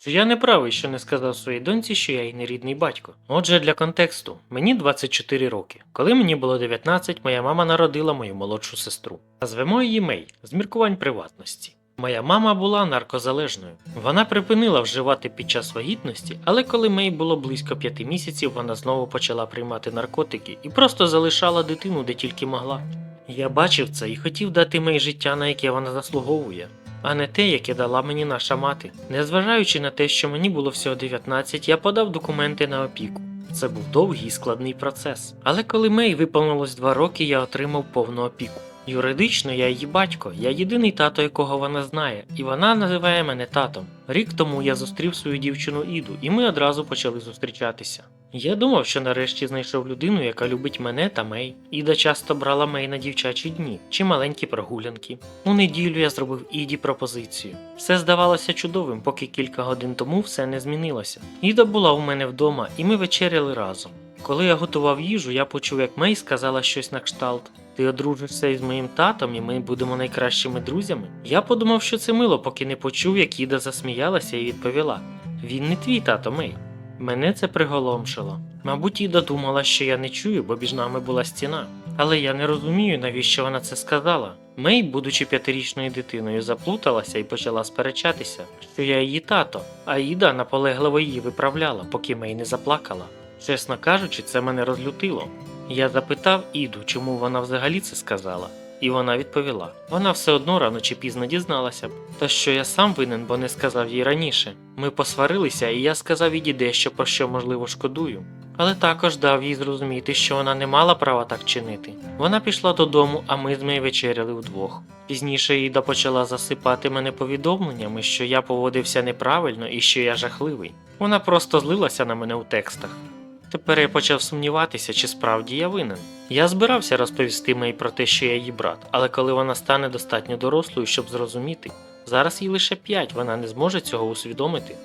Чи я не правий, що не сказав своїй доньці, що я її не рідний батько? Отже, для контексту, мені 24 роки. Коли мені було 19, моя мама народила мою молодшу сестру. Назвемо її Мей з міркувань приватності. Моя мама була наркозалежною. Вона припинила вживати під час вагітності, але коли Мей було близько п'яти місяців, вона знову почала приймати наркотики і просто залишала дитину де тільки могла. Я бачив це і хотів дати Мей життя, на яке вона заслуговує, а не те, яке дала мені наша мати. Незважаючи на те, що мені було всього 19, я подав документи на опіку. Це був довгий і складний процес. Але коли Мей виповнилось два роки, я отримав повну опіку. Юридично я її батько, я єдиний тато, якого вона знає, і вона називає мене татом. Рік тому я зустрів свою дівчину Іду, і ми одразу почали зустрічатися. Я думав, що нарешті знайшов людину, яка любить мене та Мей. Іда часто брала Мей на дівчачі дні чи маленькі прогулянки. У неділю я зробив Іді пропозицію. Все здавалося чудовим, поки кілька годин тому все не змінилося. Іда була у мене вдома, і ми вечеряли разом. Коли я готував їжу, я почув, як Мей сказала щось на кшталт. Ти одружишся із моїм татом, і ми будемо найкращими друзями. Я подумав, що це мило, поки не почув, як Іда засміялася і відповіла: Він не твій тато, Мей. Мене це приголомшило. Мабуть, Іда думала, що я не чую, бо між нами була стіна. Але я не розумію, навіщо вона це сказала. Мей, будучи п'ятирічною дитиною, заплуталася і почала сперечатися, що я її тато, а Іда наполегливо її виправляла, поки Мей не заплакала. Чесно кажучи, це мене розлютило. Я запитав Іду, чому вона взагалі це сказала, і вона відповіла: вона все одно рано чи пізно дізналася б, та що я сам винен, бо не сказав їй раніше. Ми посварилися, і я сказав Іді дещо, про що можливо шкодую. Але також дав їй зрозуміти, що вона не мала права так чинити. Вона пішла додому, а ми з нею вечеряли вдвох. Пізніше Іда почала засипати мене повідомленнями, що я поводився неправильно і що я жахливий. Вона просто злилася на мене у текстах. Тепер я почав сумніватися, чи справді я винен. Я збирався розповісти Мей про те, що я її брат, але коли вона стане достатньо дорослою, щоб зрозуміти, зараз їй лише 5, вона не зможе цього усвідомити.